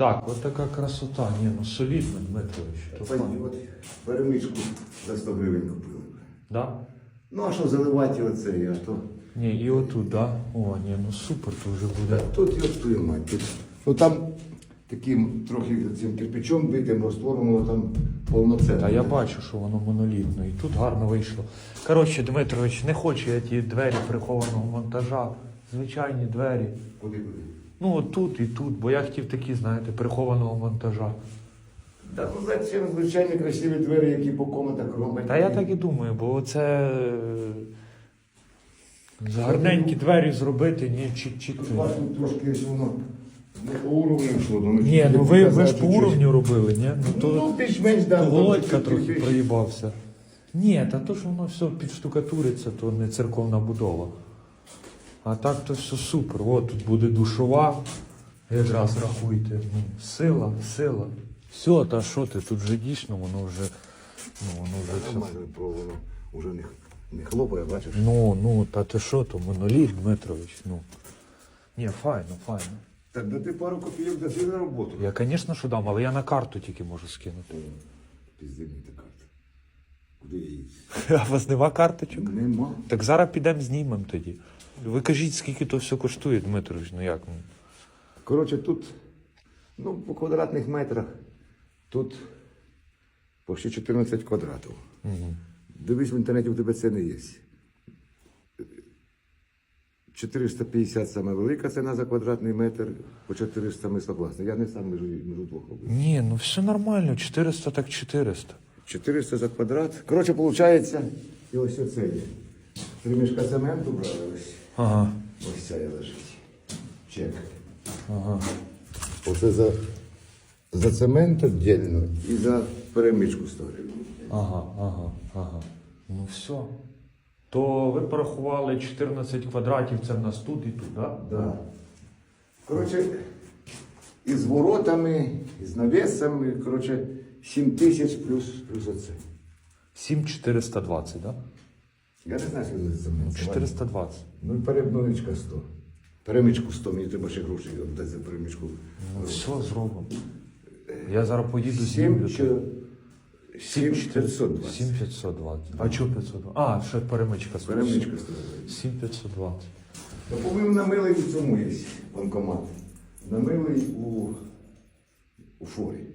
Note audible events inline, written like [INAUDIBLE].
Так, от така красота. Ні, ну солідно, Дмитрович. То Пані, файно. от перемичку за 100 гривень купили. Да? Ну а що заливати оце, а то. Ні, і отут, да? О, ні, ну супер, то вже буде. Тут я стою, мать. Тут. Ну там таким трохи цим кирпичом битим роствором, воно там повноцінне. Та я бачу, що воно монолітно, і тут гарно вийшло. Коротше, Дмитрович, не хочу я ті двері прихованого монтажа. Звичайні двері. Куди куди? Ну, от тут і тут, бо я хотів такі, знаєте, прихованого монтажа. Та ну зачем звичайні красиві двері, які по комнатах роблять. Та я так і думаю, бо це гарненькі двері зробити, ні, чик-чик. Тут бачу трошки ось воно не по уровню йшло. Ну, Ні, ну ви, ви ж по уровню робили, ні? Ну, Ну, то, ну більш-менш да. то Володька чуть-чуть трохи більше. проїбався. Ні, та то, що воно все підштукатуриться, то не церковна будова. А так то все супер. От тут буде душова. Якраз рахуйте. Ну, сила, сила. Все, та що ти, тут вже дійсно, воно вже. Ну, воно вже все. Нормально про воно вже не, не хлопає, бачиш? Ну, ну, та ти що, то моноліт, Дмитрович, ну. Ні, файно, файно. Так да ти пару копійок даси на роботу. Я, звісно, що дам, але я на карту тільки можу скинути. Піздивні та карта. Куди я їду? [LAUGHS] А у вас нема карточок? Нема. Так зараз підемо знімемо тоді. Ви кажіть, скільки то все коштує, Дмитрович, ну як? ну? Коротше, тут, ну, по квадратних метрах, тут почти 14 квадратів. Угу. Дивись в інтернеті, у тебе ціни є. 450 саме велика ціна за квадратний метр, по 400 ми согласні. Я не сам між, між двох роблю. Ні, ну все нормально, 400 так 400. 400 за квадрат. Коротше, виходить, і ось оце є. Три мішка цементу брали ось. Ага, Ось ця є лежить. Чек. ага. Оце за, за цемент віддільно і за перемичку 100 гривень. Ага, ага, ага. Ну все. То ви порахували 14 квадратів, це в нас тут і тут, так? Да? Да. Коротше, і з воротами, і з навісами, коротше, 7 тисяч плюс, плюс оце. 7420, так? Да? Я не знаю, що це Ну, 420. Ну, перемичка 100. Перемичку 100, мені треба ще гроші віддати за перемичку. Ну все, зробимо. Я зараз поїду 7 знімлю. чи 7520. 7520. А чого 520? А, ще перемичка. Перемичка 100. 7520. Ну, по-моєму, на милий у цьому є банкомат. На милий у, у форі.